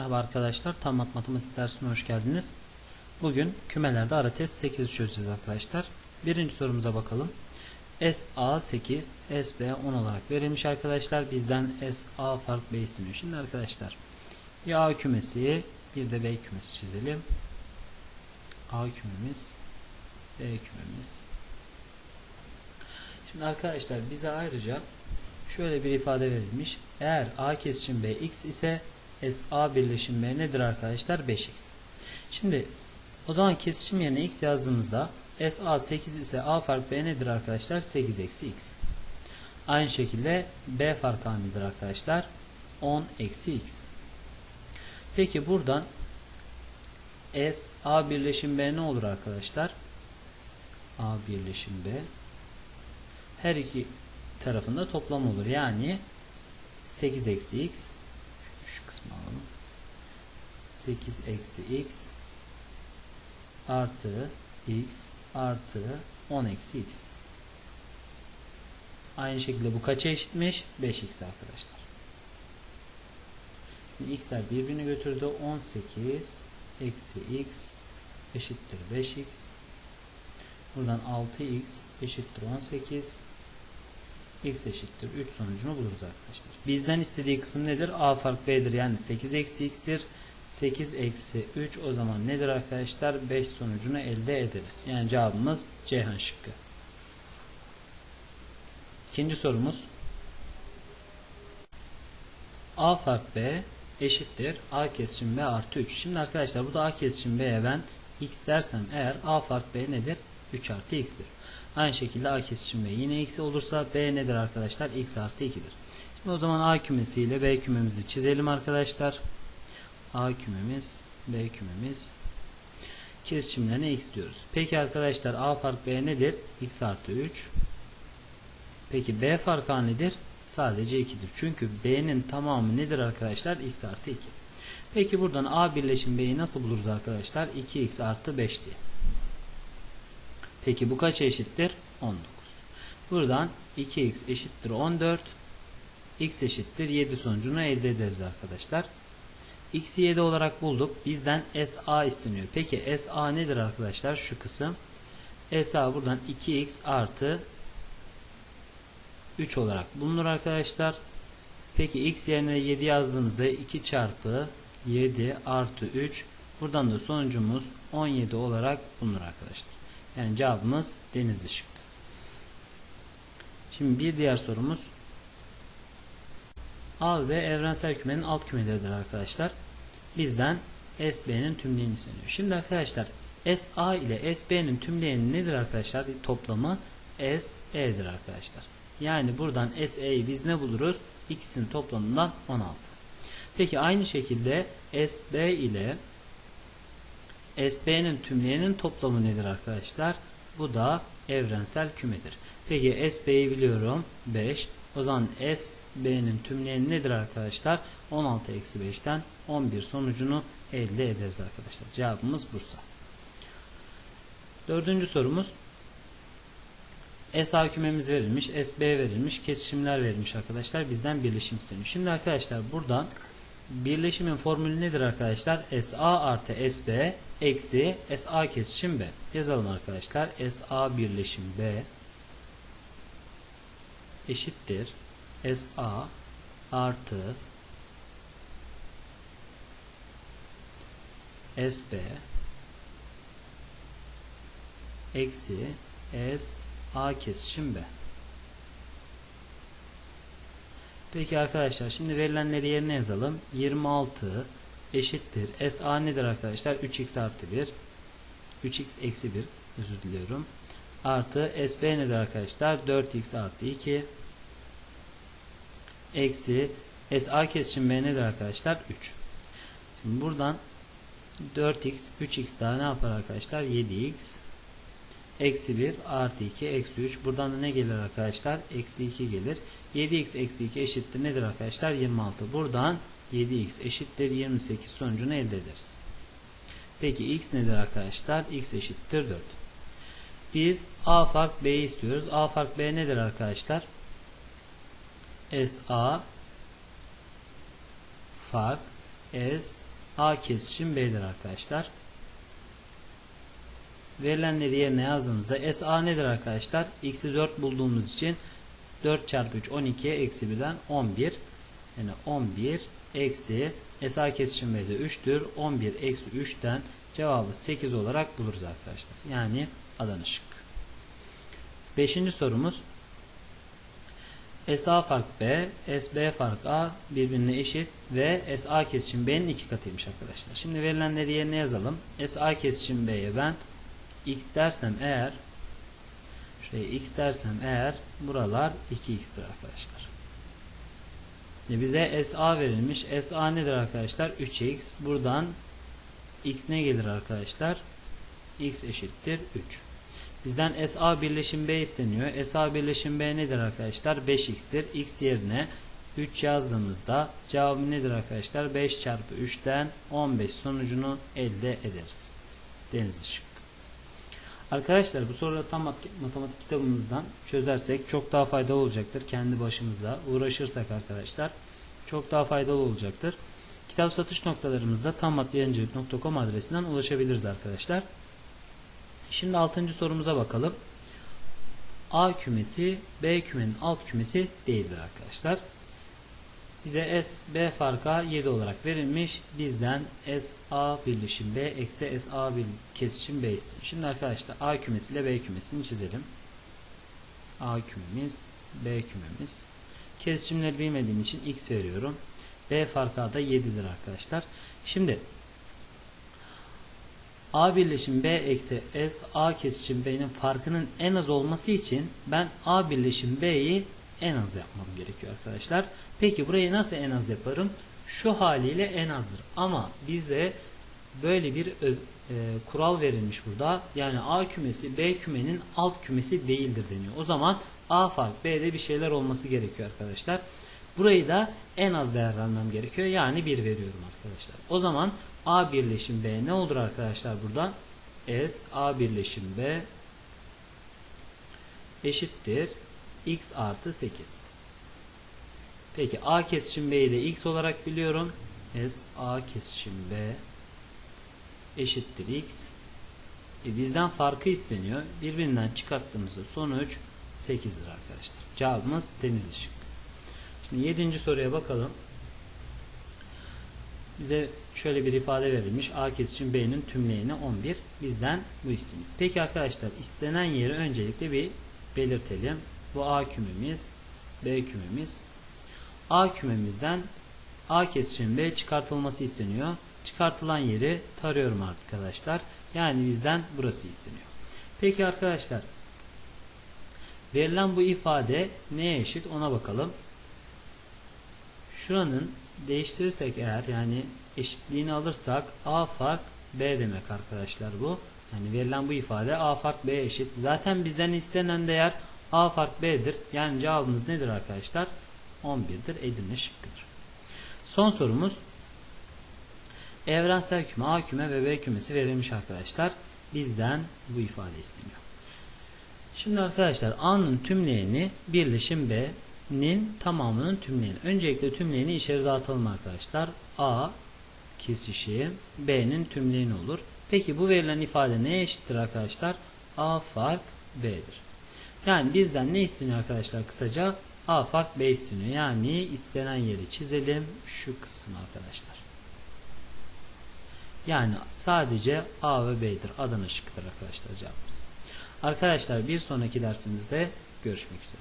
Merhaba arkadaşlar, tam matematik dersine hoş geldiniz. Bugün kümelerde ara test 8'i çözeceğiz arkadaşlar. Birinci sorumuza bakalım. SA 8, SB 10 olarak verilmiş arkadaşlar. Bizden SA fark B isteniyor. Şimdi arkadaşlar bir A kümesi bir de B kümesi çizelim. A kümemiz, B kümemiz. Şimdi arkadaşlar bize ayrıca şöyle bir ifade verilmiş. Eğer A kesişim B x ise SA birleşim B nedir arkadaşlar? 5x. Şimdi o zaman kesişim yerine x yazdığımızda SA 8 ise A fark B nedir arkadaşlar? 8 eksi x. Aynı şekilde B fark A nedir arkadaşlar? 10 eksi x. Peki buradan S A birleşim B ne olur arkadaşlar? A birleşim B her iki tarafında toplam olur. Yani 8 eksi x kısmı alalım. 8 eksi x artı x artı 10 eksi x. Aynı şekilde bu kaça eşitmiş? 5x arkadaşlar. Şimdi x'ler birbirini götürdü. 18 eksi x eşittir 5x. Buradan 6x eşittir 18 x eşittir 3 sonucunu buluruz arkadaşlar. Bizden istediği kısım nedir? A fark B'dir. Yani 8 eksi x'tir. 8 eksi 3 o zaman nedir arkadaşlar? 5 sonucunu elde ederiz. Yani cevabımız Ceyhan şıkkı. İkinci sorumuz. A fark B eşittir. A kesişim B artı 3. Şimdi arkadaşlar burada A kesişim B'ye ben x dersem eğer A fark B nedir? 3 artı x'tir. Aynı şekilde A kesişim B yine x olursa B nedir arkadaşlar? x artı 2'dir. Şimdi o zaman A kümesi ile B kümemizi çizelim arkadaşlar. A kümemiz, B kümemiz. Kesişimlerine x diyoruz. Peki arkadaşlar A fark B nedir? x artı 3. Peki B fark A nedir? Sadece 2'dir. Çünkü B'nin tamamı nedir arkadaşlar? x artı 2. Peki buradan A birleşim B'yi nasıl buluruz arkadaşlar? 2x artı 5 diye. Peki bu kaça eşittir? 19. Buradan 2x eşittir 14. x eşittir 7 sonucunu elde ederiz arkadaşlar. x'i 7 olarak bulduk. Bizden SA isteniyor. Peki SA nedir arkadaşlar? Şu kısım. SA buradan 2x artı 3 olarak bulunur arkadaşlar. Peki x yerine 7 yazdığımızda 2 çarpı 7 artı 3 buradan da sonucumuz 17 olarak bulunur arkadaşlar. Yani cevabımız denizli şık. Şimdi bir diğer sorumuz A ve evrensel kümenin alt kümeleridir arkadaşlar. Bizden SB'nin tümleyeni isteniyor. Şimdi arkadaşlar SA ile SB'nin tümleyeni nedir arkadaşlar? Toplamı SE'dir arkadaşlar. Yani buradan SE'yi biz ne buluruz? X'in toplamından 16. Peki aynı şekilde SB ile SB'nin tümleyenin toplamı nedir arkadaşlar? Bu da evrensel kümedir. Peki SB'yi biliyorum 5. O zaman SB'nin tümleyeni nedir arkadaşlar? 16 eksi 5'ten 11 sonucunu elde ederiz arkadaşlar. Cevabımız Bursa. Dördüncü sorumuz. SA kümemiz verilmiş, SB verilmiş, kesişimler verilmiş arkadaşlar. Bizden birleşim isteniyor. Şimdi arkadaşlar buradan birleşimin formülü nedir arkadaşlar? SA artı SB eksi SA kesişim B. Yazalım arkadaşlar. SA birleşim B eşittir. SA artı SB eksi SA kesişim B. Peki arkadaşlar şimdi verilenleri yerine yazalım. 26 eşittir. SA nedir arkadaşlar? 3x artı 1. 3x eksi 1. Özür diliyorum. Artı SB nedir arkadaşlar? 4x artı 2. Eksi SA kesişim B nedir arkadaşlar? 3. Şimdi buradan 4x 3x daha ne yapar arkadaşlar? 7x Eksi 1 artı 2 eksi 3. Buradan da ne gelir arkadaşlar? Eksi 2 gelir. 7x eksi 2 eşittir nedir arkadaşlar? 26. Buradan 7x eşittir 28 sonucunu elde ederiz. Peki x nedir arkadaşlar? x eşittir 4. Biz a fark b'yi istiyoruz. a fark b nedir arkadaşlar? SA fark S A kesişim B'dir arkadaşlar. Verilenleri yerine yazdığımızda SA nedir arkadaşlar? X'i 4 bulduğumuz için 4 çarpı 3 12 eksi 1'den 11. Yani 11 eksi SA kesişim B'de 3'tür. 11 eksi 3'ten cevabı 8 olarak buluruz arkadaşlar. Yani Adana şık. Beşinci sorumuz SA fark B, SB fark A birbirine eşit ve SA kesişim B'nin iki katıymış arkadaşlar. Şimdi verilenleri yerine yazalım. SA kesişim B'ye ben x dersem eğer şuraya x dersem eğer buralar 2x'tir arkadaşlar. E bize SA verilmiş. SA nedir arkadaşlar? 3x. Buradan x ne gelir arkadaşlar? x eşittir 3. Bizden SA birleşim B isteniyor. SA birleşim B nedir arkadaşlar? 5x'tir. x yerine 3 yazdığımızda cevabı nedir arkadaşlar? 5 çarpı 3'ten 15 sonucunu elde ederiz. Denizli şık. Arkadaşlar bu soruları tam matematik kitabımızdan çözersek çok daha faydalı olacaktır. Kendi başımıza uğraşırsak arkadaşlar çok daha faydalı olacaktır. Kitap satış noktalarımızda tammatyayıncılık.com adresinden ulaşabiliriz arkadaşlar. Şimdi 6. sorumuza bakalım. A kümesi B kümenin alt kümesi değildir arkadaşlar. Bize S, B farka 7 olarak verilmiş. Bizden S, A birleşim B eksi S, A bir kesişim B istiyor. Şimdi arkadaşlar A kümesi ile B kümesini çizelim. A kümemiz, B kümemiz. Kesişimleri bilmediğim için X veriyorum. B farka da 7'dir arkadaşlar. Şimdi A birleşim B eksi S A kesişim B'nin farkının en az olması için ben A birleşim B'yi en az yapmam gerekiyor arkadaşlar. Peki burayı nasıl en az yaparım? Şu haliyle en azdır. Ama bize böyle bir e, kural verilmiş burada. Yani A kümesi B kümenin alt kümesi değildir deniyor. O zaman A fark B'de bir şeyler olması gerekiyor arkadaşlar. Burayı da en az değer vermem gerekiyor. Yani 1 veriyorum arkadaşlar. O zaman A birleşim B ne olur arkadaşlar burada? S A birleşim B eşittir x artı 8. Peki A kesişim B'yi de x olarak biliyorum. S A kesişim B eşittir x. E bizden farkı isteniyor. Birbirinden çıkarttığımızda sonuç 8'dir arkadaşlar. Cevabımız denizli şık. Şimdi 7. soruya bakalım. Bize şöyle bir ifade verilmiş. A kesişim B'nin tümleyeni 11. Bizden bu isteniyor. Peki arkadaşlar istenen yeri öncelikle bir belirtelim. Bu A kümemiz, B kümemiz. A kümemizden A kesişim B çıkartılması isteniyor. Çıkartılan yeri tarıyorum arkadaşlar. Yani bizden burası isteniyor. Peki arkadaşlar verilen bu ifade neye eşit ona bakalım. Şuranın değiştirirsek eğer yani eşitliğini alırsak A fark B demek arkadaşlar bu. Yani verilen bu ifade A fark B eşit. Zaten bizden istenen değer A fark B'dir. Yani cevabımız nedir arkadaşlar? 11'dir. Edirne şıkkıdır. Son sorumuz evrensel küme A küme ve B kümesi verilmiş arkadaşlar. Bizden bu ifade isteniyor. Şimdi arkadaşlar A'nın tümleyeni birleşim B'nin tamamının tümleyeni. Öncelikle tümleyeni içeri dağıtalım arkadaşlar. A kesişim B'nin tümleyeni olur. Peki bu verilen ifade neye eşittir arkadaşlar? A fark B'dir. Yani bizden ne isteniyor arkadaşlar kısaca? A fark B isteniyor. Yani istenen yeri çizelim. Şu kısım arkadaşlar. Yani sadece A ve B'dir. Adana şıkkıdır arkadaşlar cevabımız. Arkadaşlar bir sonraki dersimizde görüşmek üzere.